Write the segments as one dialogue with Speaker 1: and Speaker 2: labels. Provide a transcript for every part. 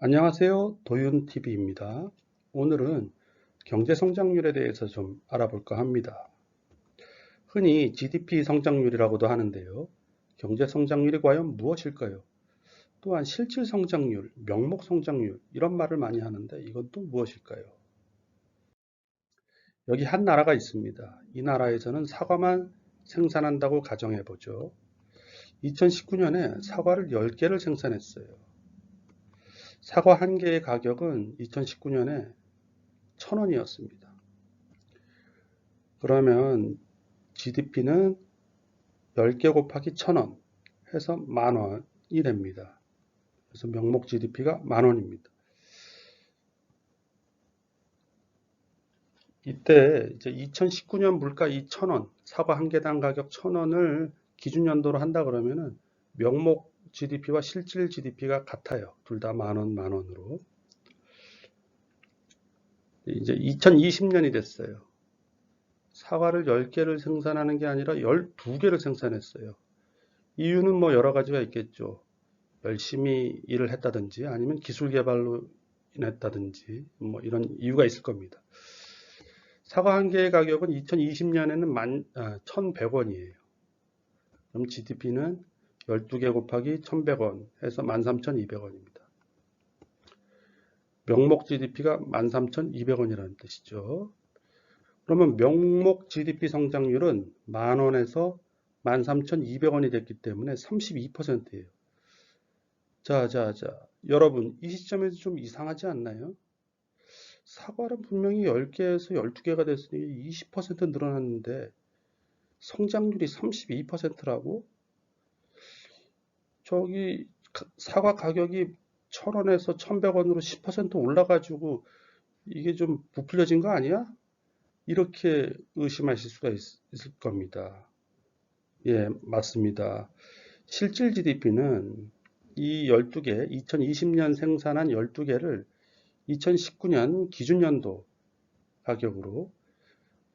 Speaker 1: 안녕하세요. 도윤TV입니다. 오늘은 경제 성장률에 대해서 좀 알아볼까 합니다. 흔히 GDP 성장률이라고도 하는데요. 경제 성장률이 과연 무엇일까요? 또한 실질 성장률, 명목 성장률 이런 말을 많이 하는데 이건 또 무엇일까요? 여기 한 나라가 있습니다. 이 나라에서는 사과만 생산한다고 가정해 보죠. 2019년에 사과를 10개를 생산했어요. 사과 한 개의 가격은 2019년에 1000원이었습니다. 그러면 GDP는 10개 곱하기 1000원 해서 만원이 됩니다. 그래서 명목 GDP가 만원입니다. 이때 이제 2019년 물가 2,000원, 사과 한 개당 가격 1,000원을 기준 연도로 한다 그러면은 명목 GDP와 실질 GDP가 같아요. 둘 다 만원, 만원으로. 이제 2020년이 됐어요. 사과를 10개를 생산하는 게 아니라 12개를 생산했어요. 이유는 뭐 여러 가지가 있겠죠. 열심히 일을 했다든지 아니면 기술 개발로 인했다든지 뭐 이런 이유가 있을 겁니다. 사과 한 개의 가격은 2020년에는 만, 아, 1,100원이에요. 그럼 GDP는 12개 곱하기 1,100원 해서 13,200원입니다. 명목 GDP가 13,200원이라는 뜻이죠. 그러면 명목 GDP 성장률은 만원에서 13,200원이 됐기 때문에 32%예요. 자, 자, 자. 여러분, 이 시점에서 좀 이상하지 않나요? 사과는 분명히 10개에서 12개가 됐으니 20% 늘어났는데 성장률이 32%라고? 저기 사과 가격이 1000원에서 1100원으로 10% 올라가지고 이게 좀 부풀려진 거 아니야? 이렇게 의심하실 수가 있, 을 겁니다. 예, 맞습니다. 실질 GDP는 이 12개, 2020년 생산한 12개를 2019년 기준연도 가격으로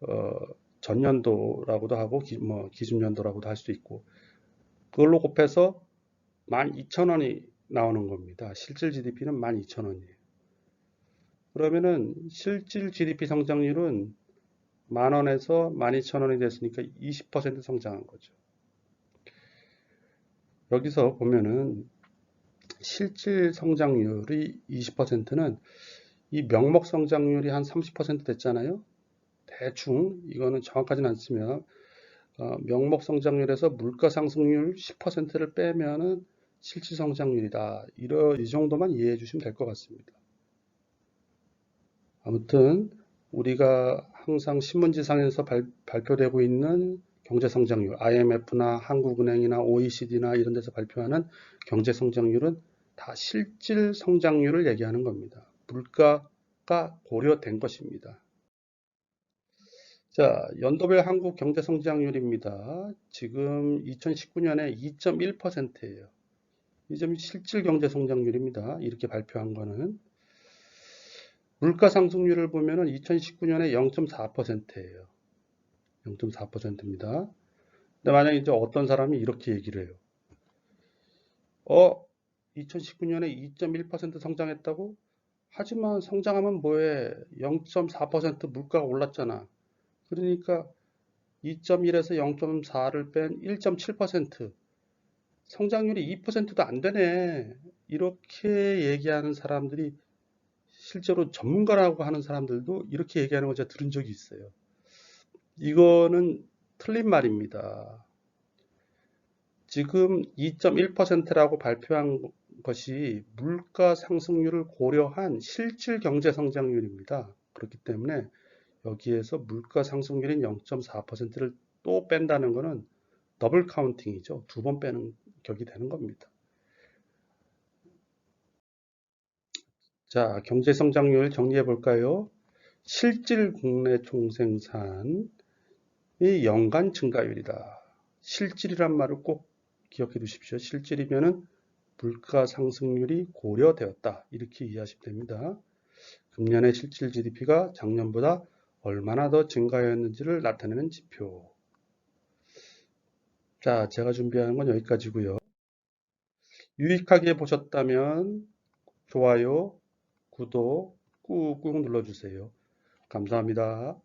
Speaker 1: 어, 전년도라고도 하고 기, 뭐 기준연도라고도 할 수 있고 그걸로 곱해서 12,000원이 나오는 겁니다. 실질 GDP는 12,000원이에요. 그러면은 실질 GDP 성장률은 만 원에서 12,000원이 됐으니까 20% 성장한 거죠. 여기서 보면은 실질 성장률이 20%는 이 명목 성장률이 한 30% 됐잖아요. 대충 이거는 정확하지는 않지만 어, 명목 성장률에서 물가 상승률 10%를 빼면은 실질 성장률이다. 이러, 이 정도만 이해해 주시면 될 것 같습니다. 아무튼 우리가 항상 신문지상에서 발, 발표되고 있는 경제성장률, IMF나 한국은행이나 OECD나 이런 데서 발표하는 경제성장률은 다 실질 성장률을 얘기하는 겁니다. 물가가 고려된 것입니다. 자, 연도별 한국 경제성장률입니다. 지금 2019년에 2.1%예요. 이 점이 실질 경제 성장률입니다. 이렇게 발표한 거는 물가 상승률을 보면은 2019년에 0.4%예요. 0.4%입니다. 근데 만약에 이제 어떤 사람이 이렇게 얘기를 해요. 어, 2019년에 2.1% 성장했다고? 하지만 성장하면 뭐해? 0.4% 물가가 올랐잖아. 그러니까 2.1에서 0.4를 뺀 1.7% 성장률이 2%도 안 되네. 이렇게 얘기하는 사람들이 실제로 전문가라고 하는 사람들도 이렇게 얘기하는 거 제가 들은 적이 있어요. 이거는 틀린 말입니다. 지금 2.1%라고 발표한 것이 물가 상승률을 고려한 실질 경제 성장률입니다. 그렇기 때문에 여기에서 물가 상승률인 0.4%를 또 뺀다는 것은 더블 카운팅이죠. 두 번 빼는 격이 되는 겁니다. 자, 경제 성장률 정리해 볼까요? 실질 국내 총생산의 연간 증가율이다. 실질이란 말을 꼭 기억해 두십시오. 실질이면은 물가 상승률이 고려되었다. 이렇게 이해하시면 됩니다. 금년의 실질 GDP가 작년보다 얼마나 더 증가하였는지를 나타내는 지표. 자, 제가 준비한 건 여기까지고요. 유익하게 보셨다면 좋아요, 구독 꾹꾹 눌러주세요. 감사합니다.